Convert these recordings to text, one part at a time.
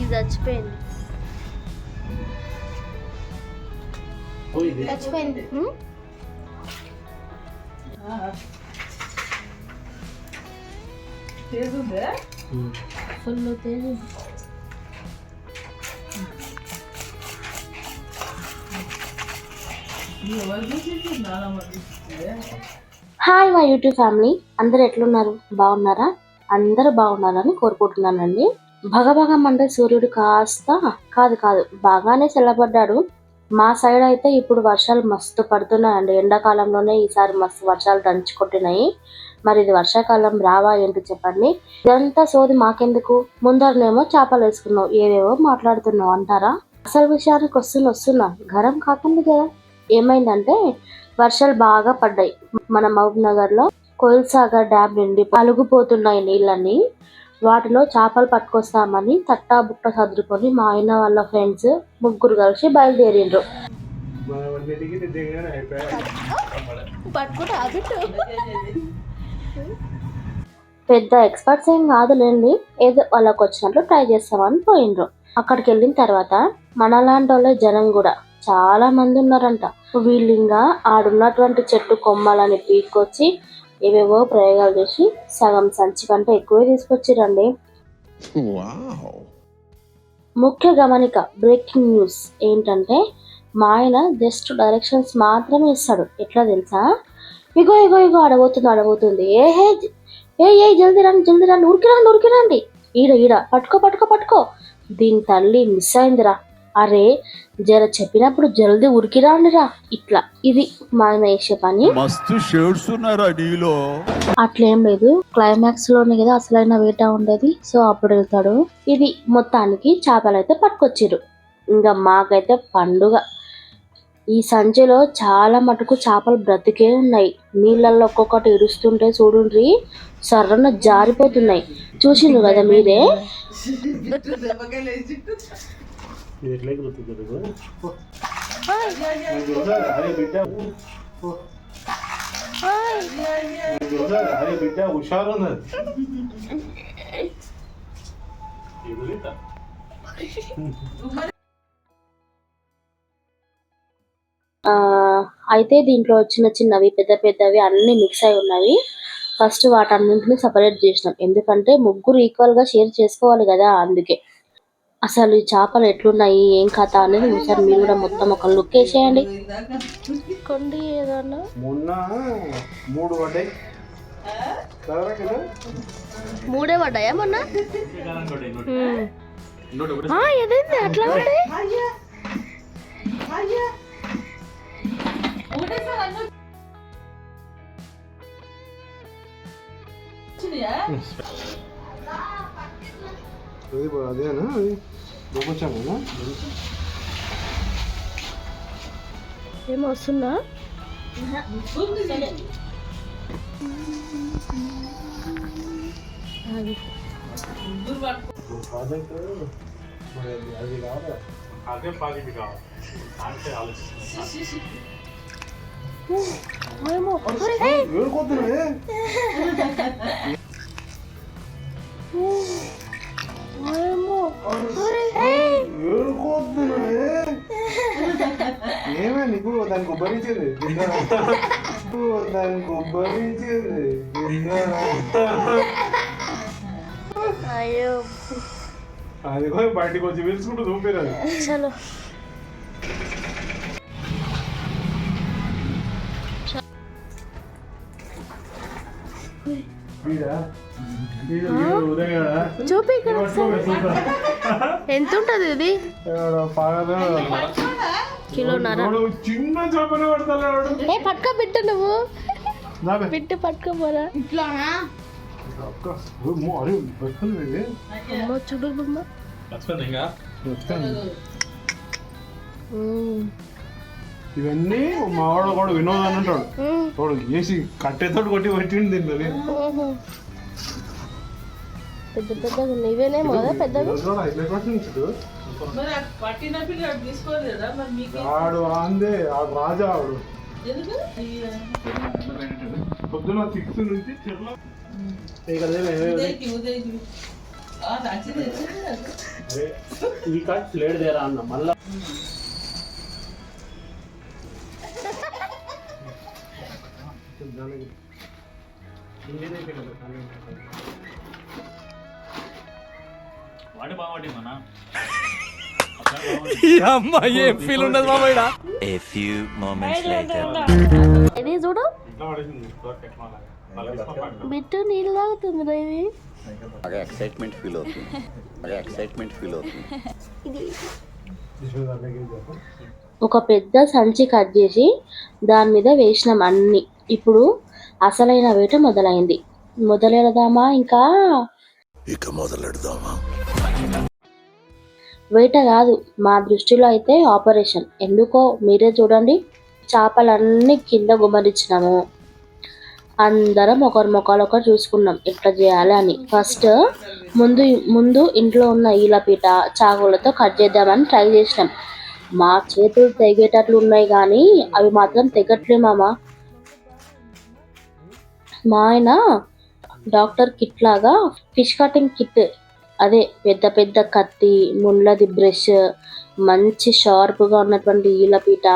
ఇది చచ్చిపోయింది పోయింది చచ్చిపోయింది? ఫుల్ తేజ్. హాయ్ మా యూట్యూబ్ ఫ్యామిలీ అందరు ఎట్లున్నారు? బాగున్నారా? అందరూ బాగున్నారని కోరుకుంటున్నానండి. భగభగం అంటే సూర్యుడు కాస్త కాదు కాదు బాగానే చల్లబడ్డాడు. మా సైడ్ అయితే ఇప్పుడు వర్షాలు మస్తు పడుతున్నాయండి. ఎండాకాలంలోనే ఈసారి మస్తు వర్షాలు దంచి కొట్టినాయి మరి ఇది వర్షాకాలం రావా ఏంటి చెప్పండి? ఇదంతా సోది మాకెందుకు? ముందరనేమో చేపలు వేసుకున్నావు ఏవేవో మాట్లాడుతున్నావు అంటారా? అసలు విషయానికి వస్తున్న వస్తున్నా. గరం కాకుండా కదా ఏమైందంటే వర్షాలు బాగా పడ్డాయి. మన మహబూబ్ నగర్లో కోయిల్ సాగర్ డ్యామ్ నుండి పలుగుపోతున్నాయి నీళ్ళని వాటిలో చేపలు పట్టుకొస్తామని తట్టా బుట్ట సర్దుకొని మా ఆయన వాళ్ళ ఫ్రెండ్స్ ముగ్గురు కలిసి బయలుదేరిండ్రు. పెద్ద ఎక్స్పర్ట్స్ ఏం కాదులేండి ఏదో వాళ్ళకి వచ్చినట్లు ట్రై చేస్తామని పోయిండ్రు. అక్కడికి వెళ్ళిన తర్వాత మనలాంటి వాళ్ళే జనం కూడా చాలా మంది ఉన్నారంట. వీళ్ళు ఇంకా ఆడున్నటువంటి చెట్టు కొమ్మలని పీక్కొచ్చి ఏవేవో ప్రయోగాలు చేసి సగం సంచి కంటే ఎక్కువే తీసుకొచ్చిరండి. ముఖ్య గమనిక బ్రేకింగ్ న్యూస్ ఏంటంటే మా ఆయన జస్ట్ డైరెక్షన్స్ మాత్రమే ఇస్తాడు. ఎట్లా తెలుసా? ఇగో ఇగో ఇగో అడబోతుంది అడబోతుంది ఏ హే ఏ ఏ జల్దీ రండి జల్దీ రండి ఉరికి రండి ఉరికి రండి ఈడ ఈడ పట్టుకో పట్టుకో పట్టుకో. దీని తల్లి మిస్ అయిందిరా. అరే జర చెప్పినప్పుడు జల్దీ ఉరికి రాండిరా ఇట్లా ఇది మా ఆయన చేసే పని. మస్తు షేడ్స్ ఉన్నారా నీలో. అట్లేం లేదు క్లైమాక్స్లోనే కదా అసలైన వేట ఉండేది. సో అప్పుడు వెళ్తాడు. ఇది మొత్తానికి చేపలు అయితే పట్టుకొచ్చిర్రు. ఇంకా మాకైతే పండుగ. ఈ సంచిలో చాలా మటుకు చేపలు బ్రతికే ఉన్నాయి. నీళ్ళల్లో ఒక్కొక్కటి ఇరుస్తుంటే చూడుండ్రి సర్రన జారిపోతున్నాయి. చూసిండ్రు కదా మీరే? ఇది ఎట్లా ఎగురుతుంది? అరే బిడ్డ? అరే హుషారు ఉన్నది ఎగురుతా. ఆ, అయితే దీంట్లో చిన్న చిన్నవి పెద్ద పెద్దవి అన్ని మిక్స్ అయి ఉన్నవి. ఫస్ట్ వాటన్నింటిని సపరేట్ చేసినాం. ఎందుకంటే ముగ్గురు ఈక్వల్గా షేర్ చేసుకోవాలి కదా అందుకే. అసలు ఈ చేపలు ఎట్లున్నాయి ఏం కథ అనేది ఒకసారి మీరు కూడా మొత్తం ఒక లుక్ వేసేయండి. కొండి ఏదన్నా? మొన్న మూడు పడ్డాయి. మూడే పడ్డాయా మొన్న? ఏదైంది? అట్లా పడే? అది బా- అదేనా అది బొమ్మచామేనా ఏమో వస్తుందా ప్రాజెక్ట్ మరి అది అది కాదు అదే ప్రాజెక్ట్ కావాలి దానికే ఆలోచిస్తున్నాను ఏమో ఏడుకోతున్నాడే ఏమో ఏడుకోతున్నాడే ఏమే నీకు దానికి ఉబ్బరించేది? నీకు దానికి ఉబ్బరించేది? అయ్యో అది కూడా బయటకు వచ్చి పిలుచుకుంటూ చూపిరాదు చలో? చూపి ఇక్కడ చూపురా. ఎంత ఉంటది ఇది? కిలోన్నర చిన్న చేపలు పడతాడు ఏ పట్టుకో బిట్టు నువ్వు. బిట్టు పట్టుకోపోరా అమ్మ చూడు బొమ్మ. ఉమ్. ఇవన్నీ మా వాడు కూడా వినోద్ అని అంటాడు. వాడు వేసి కట్టెతోటి కొట్టి పెట్టిండు తిన్నది ఉహు. పెద్ద పెద్దగా ఉన్నాయి. ఇవేనేమో కదా కొట్టించుడు ఆడు అందే ఆ రాజా ఆడు. పొద్దున సిక్స్ నుంచి ఈ కార్డ్ ప్లేట్ దేరా అన్న మళ్ళా. వాడి బాగుండి మన A few moments later. ఇది చూడు. బిట్టు నీళ్ళు తాగుతుంది ఇది. బాగా ఎక్సైట్మెంట్ ఫీల్ అవుతుంది. బాగా ఎక్సైట్మెంట్ ఫీల్ అవుతుంది. ఒక పెద్ద సంచి కట్ చేసి దాని మీద వేసినాం అన్ని. ఇప్పుడు అసలైన వేట మొదలైంది. మొదలెడదామా ఇంకా? ఇక మొదలెడదామా? వేట కాదు మా దృష్టిలో అయితే ఆపరేషన్. ఎందుకో మీరే చూడండి చేపలన్నీ కింద గుమ్మరించినాము అందరం ఒకరి ముఖాలు ఒకరు చూసుకున్నాం ఎట్లా చేయాలి అని. ఫస్ట్ ముందు ముందు ఇంట్లో ఉన్న ఈలపీట చాకులతో కట్ చేద్దామని ట్రై చేసినాం. మా చేతులు తెగేటట్లు ఉన్నాయి కానీ అవి మాత్రం తెగట్లే మామ. మా ఆయన డాక్టర్ కిట్ లాగా ఫిష్ కటింగ్ కిట్ అదే పెద్ద పెద్ద కత్తి ముళ్ళది బ్రష్ మంచి షార్ప్గా ఉన్నటువంటి ఈలపీట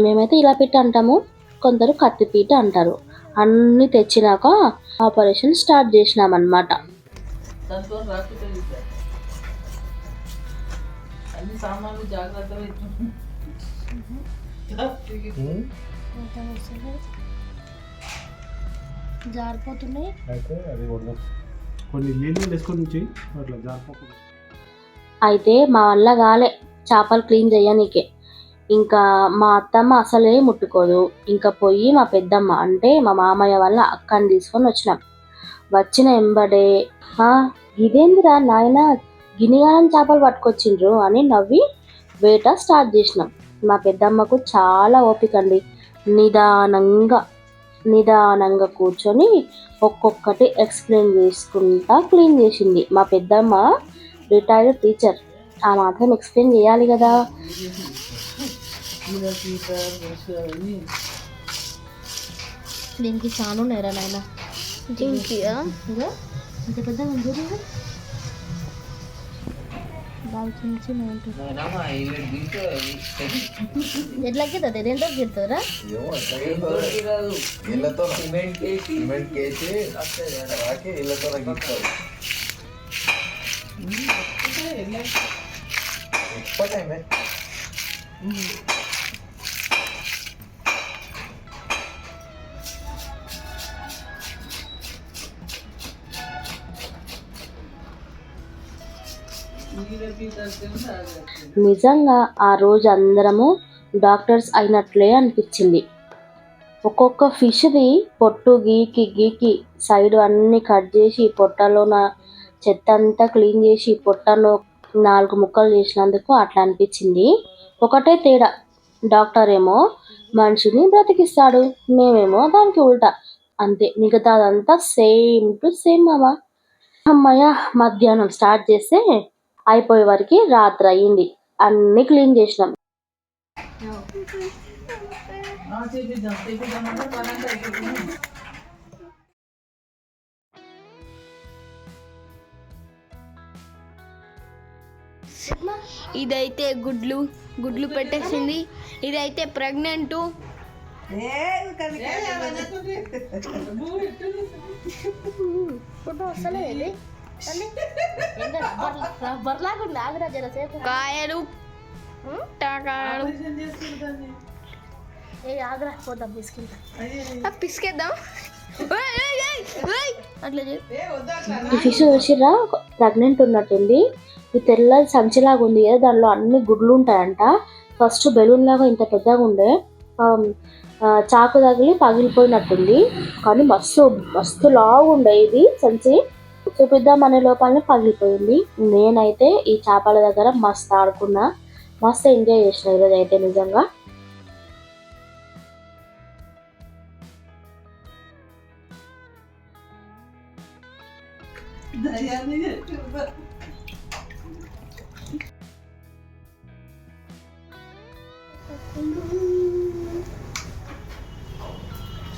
మేమైతే ఈలపీట అంటాము కొందరు కత్తిపీట అంటారు. అన్నీ తెచ్చినాక ఆపరేషన్ స్టార్ట్ చేసినామన్నమాట. అన్ని సామాన్లు జాగ్రత్తగా ఇచ్చి- జారిపోతున్నాయి. అయితే అది వద్దాం కొన్ని నీళ్ళు వేసుకొని నుంచి అట్లా జారిపోకుండా అయితే మా వల్ల కాలే చేపలు క్లీన్ చేయనీకే. ఇంకా మా అత్తమ్మ అసలే ముట్టుకోదు. ఇంకా పోయి మా పెద్దమ్మ అంటే మా మామయ్య వాళ్ళ అక్కని తీసుకొని వచ్చినాం. వచ్చిన ఎంబడే ఇదేందిరా నాయన గినిగానం చేపలు పట్టుకొచ్చిండ్రు అని నవ్వి వేట స్టార్ట్ చేసినాం. మా పెద్దమ్మకు చాలా ఓపిక అండి నిదానంగా నిదానంగా కూర్చొని ఒక్కొక్కటి ఎక్స్ప్లెయిన్ చేసుకుంటా క్లీన్ చేసింది. మా పెద్దమ్మ రిటైర్డ్ టీచర్ ఆ మాత్రం ఎక్స్ప్లెయిన్ చేయాలి కదా. దీనికి చాలా ఉన్నాయరా నాయన దీనికి ఇంత పెద్ద తీస్తే ఎట్లా గిద్దది దేంతో రాదు. ఇళ్ళతో సిమెంట్ సిమెంట్ కేసి. రాకి ఇళ్ళతో గీస్తారు ఎక్కువ టైమే నిజంగా ఆ రోజు అందరము డాక్టర్స్ అయినట్లే అనిపించింది. ఒక్కొక్క ఫిష్ది పొట్టు గీకి గీకి సైడ్ అన్ని కట్ చేసి పొట్టలోన చెత్త అంతా క్లీన్ చేసి పొట్టలో నాలుగు ముక్కలు చేసినందుకు అట్లా అనిపించింది. ఒకటే తేడా డాక్టర్ ఏమో మనిషిని బ్రతికిస్తాడు మేమేమో దానికి ఉల్టా. అంతే మిగతాదంతా సేమ్ టు సేమ్ మామ. అమ్మయ్య మధ్యాహ్నం స్టార్ట్ చేస్తే అయిపోయే వరకు రాత్రి అయ్యింది. అన్ని క్లీన్ చేసినాం. ఇదైతే గుడ్లు గుడ్లు పెట్టేసింది. ఇదైతే ప్రెగ్నెంట్. కాయలు టకాయలు ఈ ఫిష్ చూసిర్రా? ప్రెగ్నెంట్ ఉన్నట్టుంది. ఈ తెల్ల సంచిలాగా ఉంది కదా దానిలో అన్ని గుడ్లు ఉంటాయంట. ఫస్ట్ బెలూన్ లాగా ఇంత పెద్దగా ఉండే. చాకు తగిలి పగిలిపోయినట్టుంది. కానీ మస్తు మస్తు లావు ఉండే ఇది సంచి. చూపిద్దాం అనే లోపలనే పగిలిపోయింది. నేనైతే ఈ చేపల దగ్గర మస్తు ఆడుకున్నా. మస్తు ఎంజాయ్ చేసిన ఈరోజు అయితే నిజంగా. దయ్యాన్ని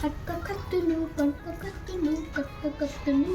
కట్ట కట్టును, కట్ట కట్టును, కట్ట కట్టును.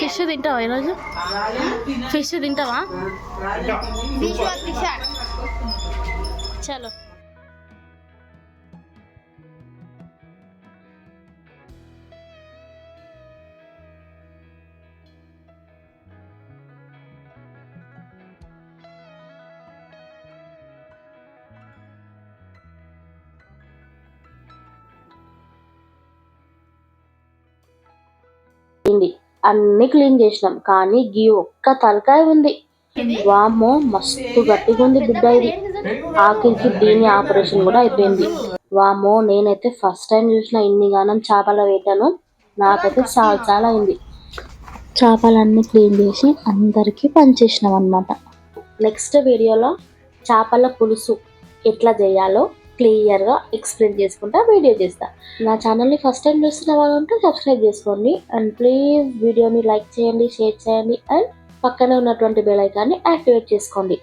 ఫిష్ తింటావా ఈరోజు? ఫిష్ తింటావా. చలో. అన్ని క్లీన్ చేసినాం. కానీ గీ ఒక్క తలకాయ ఉంది. వామ్మో మస్తు గట్టిగా ఉంది బిడ్డ ఇది. ఆఖరికి దీని ఆపరేషన్ కూడా అయిపోయింది. వామ్మో నేనైతే ఫస్ట్ టైం చూసిన ఇన్ని గానం చేపల వేటను. నాకైతే చాలా చాలా అయింది. చేపలన్నీ క్లీన్ చేసి అందరికీ పనిచేసినాం అన్నమాట నెక్స్ట్ వీడియోలో చేపల పులుసు ఎట్లా చేయాలో క్లియర్గా ఎక్స్ప్లెయిన్ చేసుకుంటా వీడియో చేస్తా. నా ఛానల్ని ఫస్ట్ టైం చూస్తున్న వాళ్ళు ఉంటే సబ్స్క్రైబ్ చేసుకోండి. అండ్ ప్లీజ్ వీడియోని లైక్ చేయండి షేర్ చేయండి. అండ్ పక్కనే ఉన్నటువంటి బెల్ ఐకాన్ని యాక్టివేట్ చేసుకోండి.